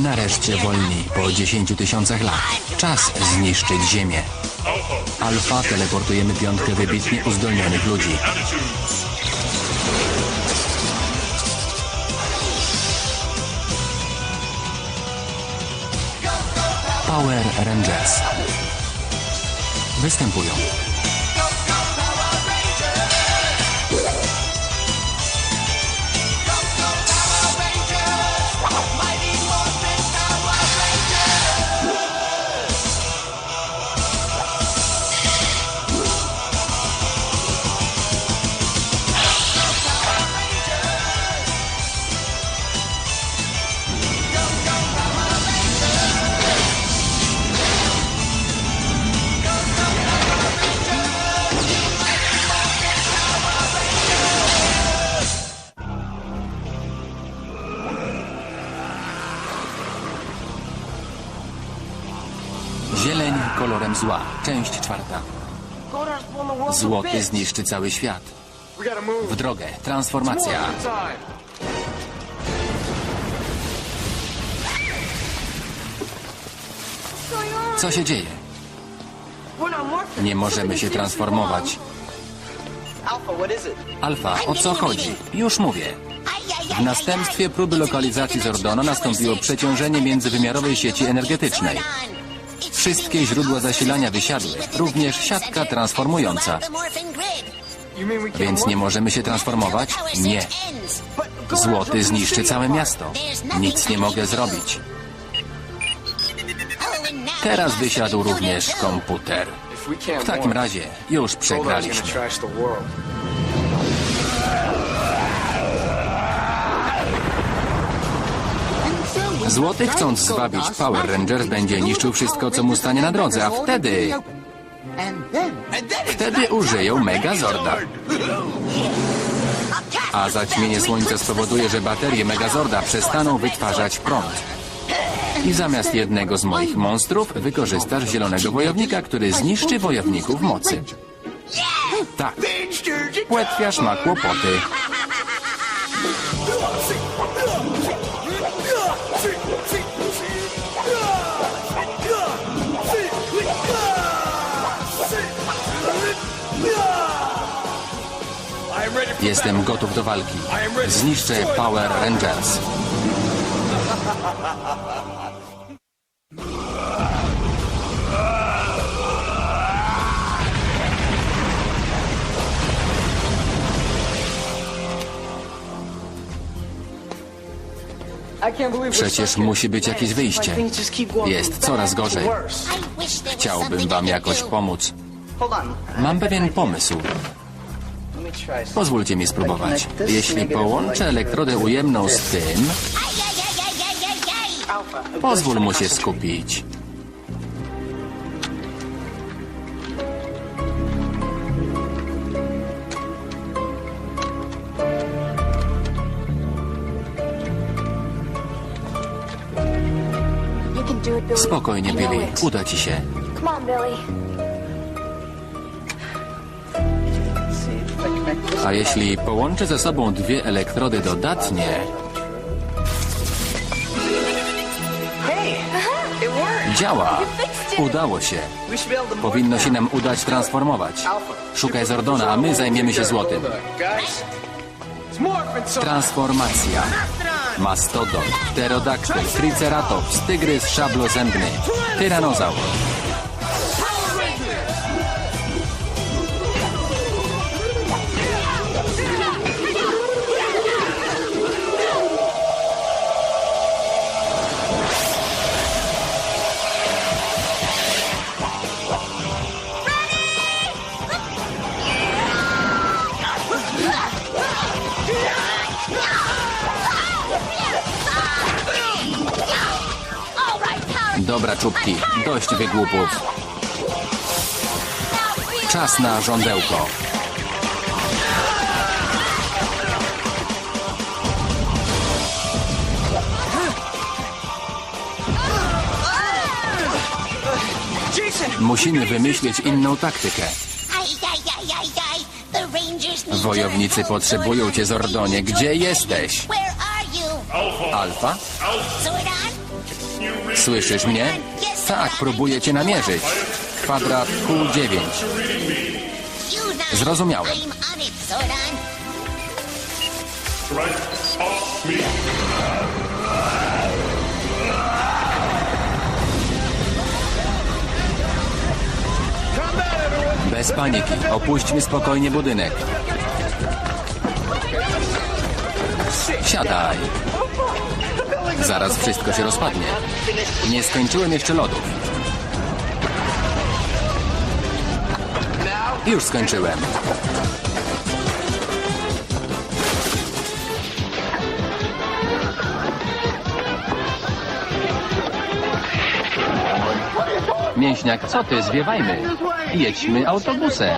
Nareszcie wolni, po 10 tysiącach lat. Czas zniszczyć Ziemię. Alfa teleportujemy piątkę wybitnie uzdolnionych ludzi. Power Rangers. Występują zła. Część czwarta. Złoty zniszczy cały świat. W drogę. Transformacja. Co się dzieje? Nie możemy się transformować. Alfa, o co chodzi? Już mówię. W następstwie próby lokalizacji Zordona nastąpiło przeciążenie międzywymiarowej sieci energetycznej. Wszystkie źródła zasilania wysiadły, również siatka transformująca. Więc nie możemy się transformować? Nie. Złoty zniszczy całe miasto. Nic nie mogę zrobić. Teraz wysiadł również komputer. W takim razie już przegraliśmy. Złoty chcąc zwabić Power Rangers będzie niszczył wszystko, co mu stanie na drodze, a wtedy... Wtedy użyją Megazorda. A zaćmienie słońca spowoduje, że baterie Megazorda przestaną wytwarzać prąd. I zamiast jednego z moich monstrów wykorzystasz zielonego wojownika, który zniszczy wojowników mocy. Tak. Płetwiarz ma kłopoty. Jestem gotów do walki. Zniszczę Power Rangers. Przecież musi być jakieś wyjście. Jest coraz gorzej. Chciałbym wam jakoś pomóc. Mam pewien pomysł. Pozwólcie mi spróbować. Jeśli połączę elektrodę ujemną z tym, pozwól mu się skupić. Spokojnie, Billy. Uda ci się. Come on, Billy. A jeśli połączę ze sobą dwie elektrody dodatnie, działa. Udało się. Powinno się nam udać transformować. Szukaj Zordona, a my zajmiemy się złotym. Transformacja. Mastodon, pterodaktyl, triceratops, tygrys szablozębny, tyranozaur. Dobra, czubki, dość wygłupów. Czas na żądełko. Musimy wymyślić inną taktykę. Wojownicy potrzebują cię, Zordonie. Gdzie jesteś? Alfa? Słyszysz mnie? Tak, próbuję cię namierzyć. Kwadrat Q9. Zrozumiałem. Bez paniki. Opuśćmy spokojnie budynek. Siadaj. Zaraz wszystko się rozpadnie. Nie skończyłem jeszcze lodów. Już skończyłem. Mięśniak, co ty? Zwiewajmy. Jedźmy autobusem.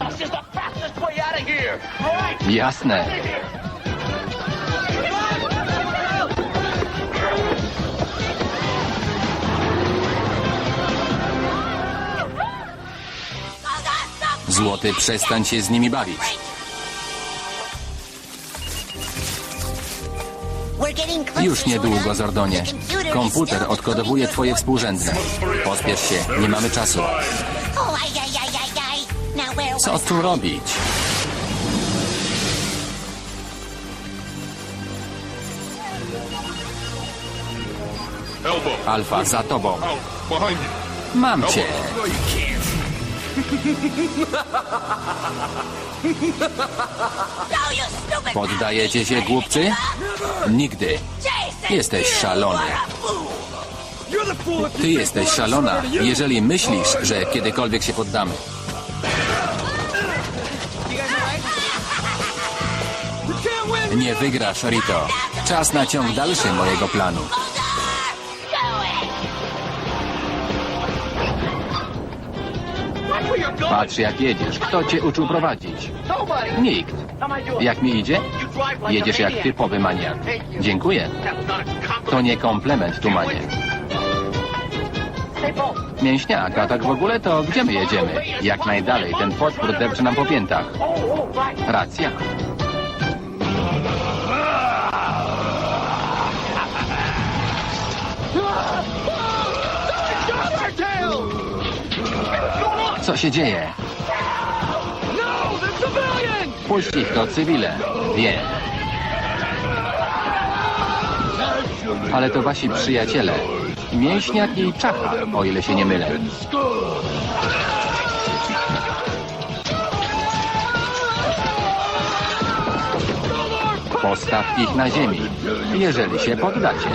Jasne. Złoty, przestań się z nimi bawić. Już niedługo, Zordonie. Komputer odkodowuje twoje współrzędne. Pospiesz się, nie mamy czasu. Co tu robić? Alfa, za tobą. Mam cię. Poddajecie się, głupcy? Nigdy. Jesteś szalony. Ty jesteś szalona, jeżeli myślisz, że kiedykolwiek się poddamy. Nie wygrasz, Rito. Czas na ciąg dalszy mojego planu. Patrz jak jedziesz. Kto cię uczył prowadzić? Nikt. Jak mi idzie? Jedziesz jak typowy maniak. Dziękuję. To nie komplement, tumanie. Mięśniak, a tak w ogóle to gdzie my jedziemy? Jak najdalej, ten potwór depcze nam po piętach. Racja. Co się dzieje? Puść ich, to cywile. Wiem. Ale to wasi przyjaciele. Mięśniak i Czacha, o ile się nie mylę. Postaw ich na ziemi, jeżeli się poddacie.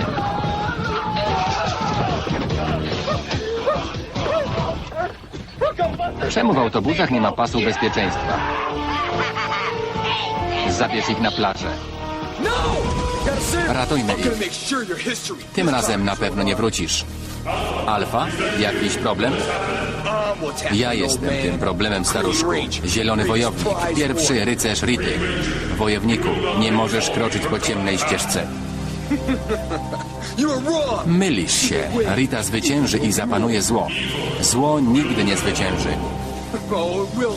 Czemu w autobusach nie ma pasu bezpieczeństwa? Zabierz ich na plażę. Ratujmy ich. Tym razem na pewno nie wrócisz. Alfa? Jakiś problem? Ja jestem tym problemem, staruszku. Zielony wojownik, pierwszy rycerz Rity. Wojowniku, nie możesz kroczyć po ciemnej ścieżce. Mylisz się. Rita zwycięży i zapanuje zło. Zło nigdy nie zwycięży.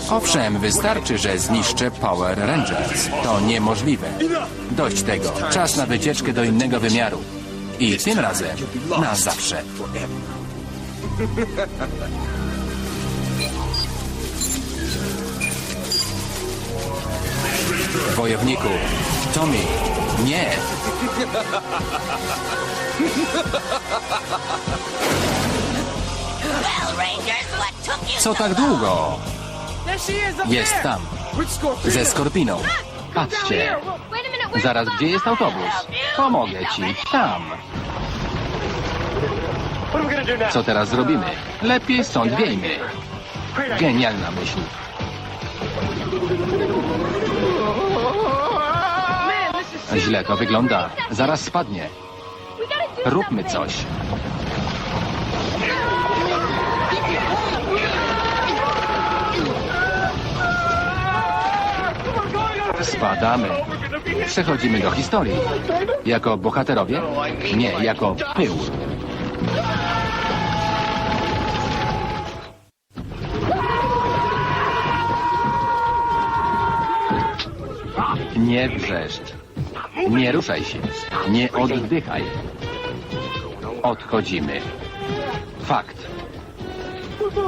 Owszem, wystarczy, że zniszczę Power Rangers. To niemożliwe. Dość tego. Czas na wycieczkę do innego wymiaru. I tym razem na zawsze. Wojowniku, Tommy, nie. Co tak długo? Jest tam, ze Skorpiną. Patrzcie. Zaraz, gdzie jest autobus? Pomogę ci. Tam. Co teraz zrobimy? Lepiej stąd wiejmy. Genialna myśl. Źle to wygląda. Zaraz spadnie. Róbmy coś. Spadamy. Przechodzimy do historii. Jako bohaterowie? Nie, jako pył. Nie wrzeszcz. Nie ruszaj się. Nie oddychaj. Odchodzimy. Fakt.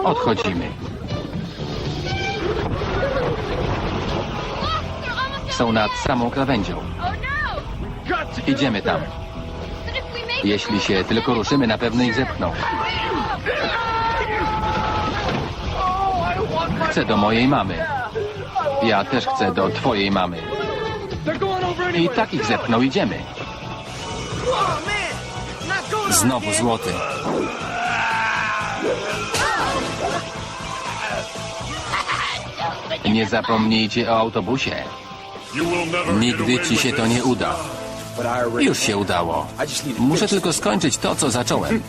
Odchodzimy. Są nad samą krawędzią. Idziemy tam. Jeśli się tylko ruszymy, na pewno ich zepchną. Chcę do mojej mamy. Ja też chcę do twojej mamy. I tak ich zepchną, idziemy. Znowu złoty. Nie zapomnijcie o autobusie. Nigdy ci się to nie uda. Już się udało. Muszę tylko skończyć to, co zacząłem.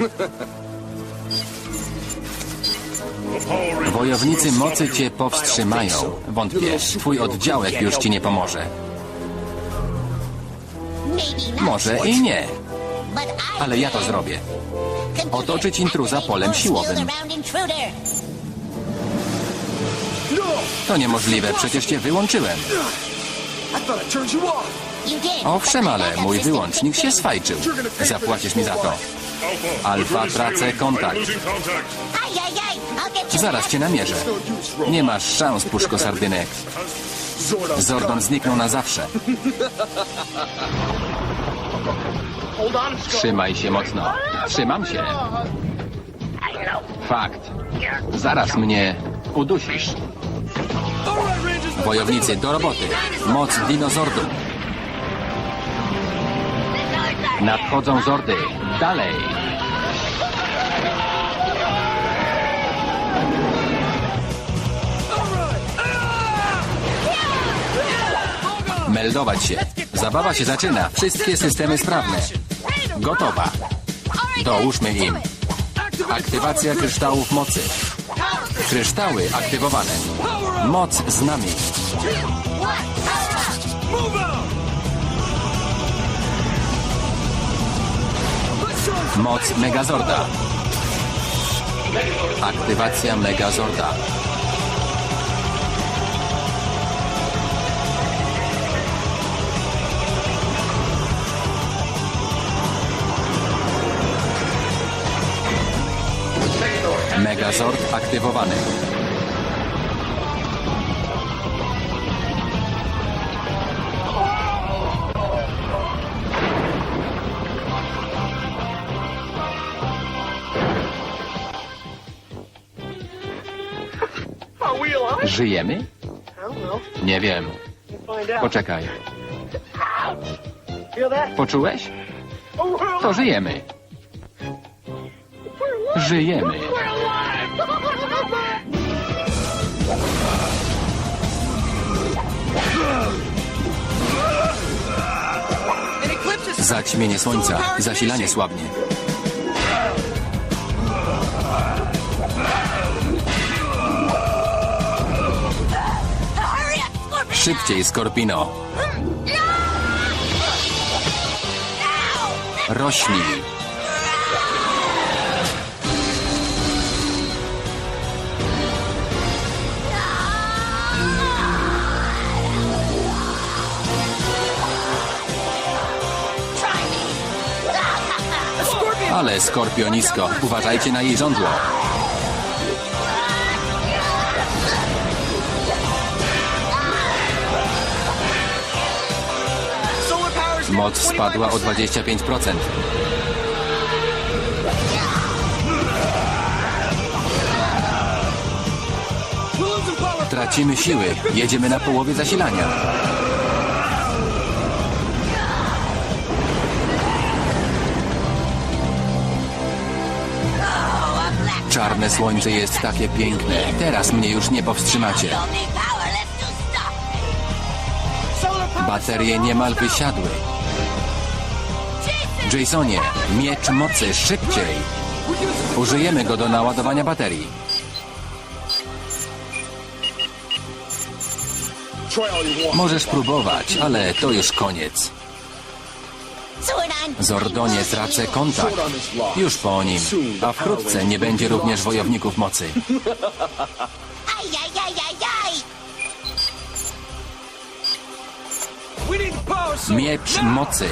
Wojownicy mocy cię powstrzymają. Wątpię, twój oddziałek już ci nie pomoże. Może i nie, ale ja to zrobię. Otoczyć intruza polem siłowym. To niemożliwe, przecież cię wyłączyłem. Owszem, ale mój wyłącznik się swajczył. Zapłacisz mi za to. Alfa, tracę kontakt. Zaraz cię namierzę. Nie masz szans, puszko sardynek. Zordon zniknął na zawsze. Trzymaj się mocno. Trzymam się. Fakt. Zaraz mnie udusisz. Wojownicy, do roboty. Moc dinozordu. Nadchodzą zordy. Dalej. Meldować się. Zabawa się zaczyna. Wszystkie systemy sprawne. Gotowa. Dołóżmy im. Aktywacja kryształów mocy. Kryształy aktywowane. Moc z nami. Moc Megazorda. Aktywacja Megazorda. Megazord aktywowany. Żyjemy? Nie wiem. Poczekaj. Poczułeś? To żyjemy. Żyjemy. Zaćmienie słońca, zasilanie słabnie. Szybciej, Skorpino. Rośnij. Ale skorpionisko, uważajcie na jej żądło. Moc spadła o 25%. Tracimy siły. Jedziemy na połowie zasilania. Czarne słońce jest takie piękne. Teraz mnie już nie powstrzymacie. Baterie niemal wysiadły. Jasonie, miecz mocy, szybciej! Użyjemy go do naładowania baterii. Możesz próbować, ale to już koniec. Zordonie, tracę kontakt. Już po nim. A wkrótce nie będzie również wojowników mocy. Miecz mocy.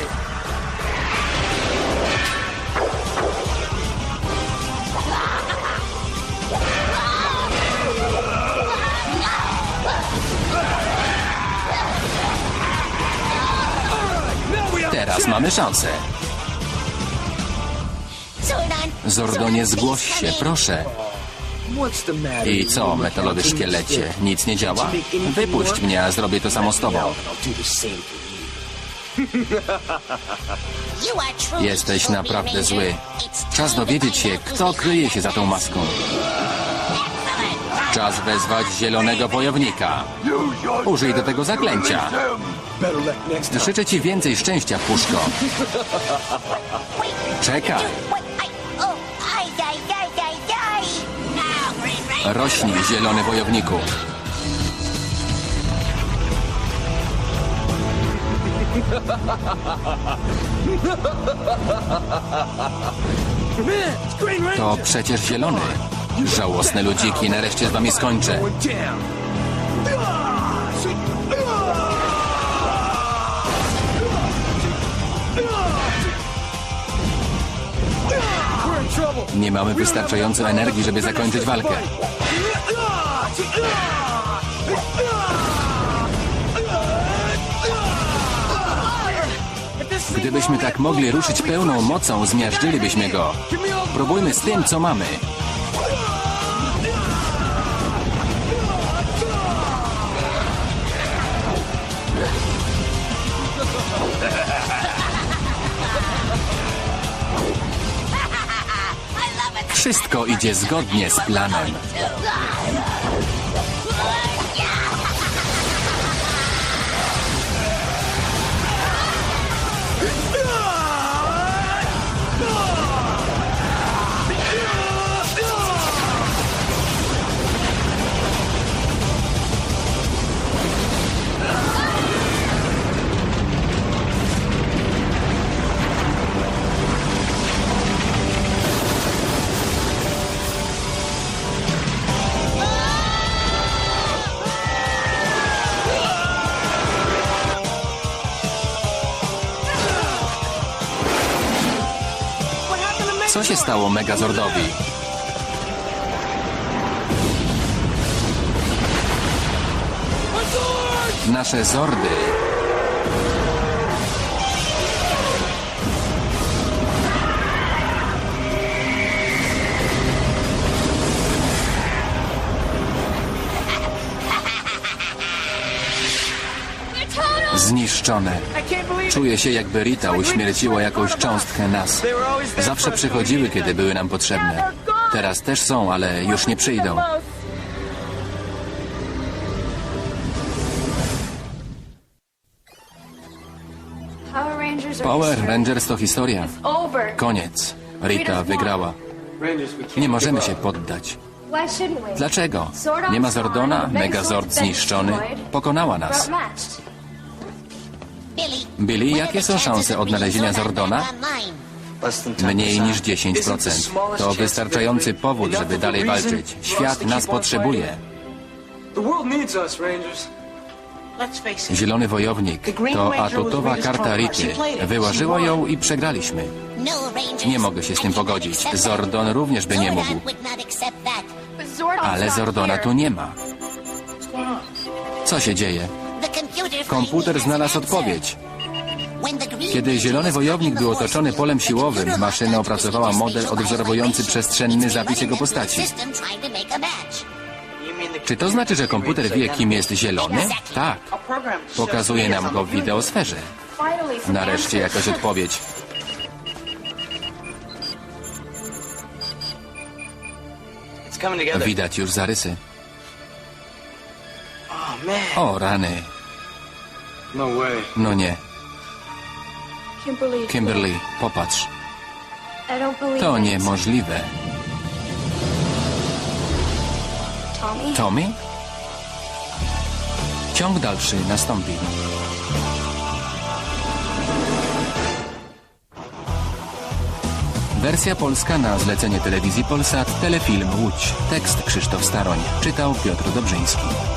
Teraz mamy szansę. Zordonie, zgłoś się, proszę. I co, metalowy szkielecie? Nic nie działa? Wypuść mnie, a zrobię to samo z tobą. Jesteś naprawdę zły. Czas dowiedzieć się, kto kryje się za tą maską. Czas wezwać zielonego wojownika. Użyj do tego zaklęcia. Życzę ci więcej szczęścia, puszko. Czekaj. Rośnij, zielony wojowniku. To przecież zielony. Żałosne ludziki, nareszcie z wami skończę. Nie mamy wystarczająco energii, żeby zakończyć walkę. Gdybyśmy tak mogli ruszyć pełną mocą, zmiażdżylibyśmy go. Próbujmy z tym, co mamy. Wszystko idzie zgodnie z planem. Co się stało Megazordowi? Nasze Zordy. Zniszczone. Czuję się jakby Rita uśmierciła jakąś cząstkę nas. Zawsze przychodziły, kiedy były nam potrzebne. Teraz też są, ale już nie przyjdą. Power Rangers to historia. Koniec. Rita wygrała. Nie możemy się poddać. Dlaczego? Nie ma Zordona, Megazord zniszczony. Pokonała nas. Billy, jakie są szanse odnalezienia Zordona? Mniej niż 10%. To wystarczający powód, żeby dalej walczyć. Świat nas potrzebuje. Zielony wojownik to atutowa karta Rity. Wyłażyła ją i przegraliśmy. Nie mogę się z tym pogodzić. Zordon również by nie mógł. Ale Zordona tu nie ma. Co się dzieje? Komputer znalazł odpowiedź. Kiedy zielony wojownik był otoczony polem siłowym, maszyna opracowała model odwzorowujący przestrzenny zapis jego postaci. Czy to znaczy, że komputer wie, kim jest zielony? Tak. Pokazuje nam go w wideosferze. Nareszcie jakaś odpowiedź. Widać już zarysy. Oh. O, rany. No way. No nie. Kimberly, popatrz. To niemożliwe. Tommy? Tommy? Ciąg dalszy nastąpi. Wersja polska na zlecenie telewizji Polsat, telefilm Łódź. Tekst Krzysztof Staroń. Czytał Piotr Dobrzyński.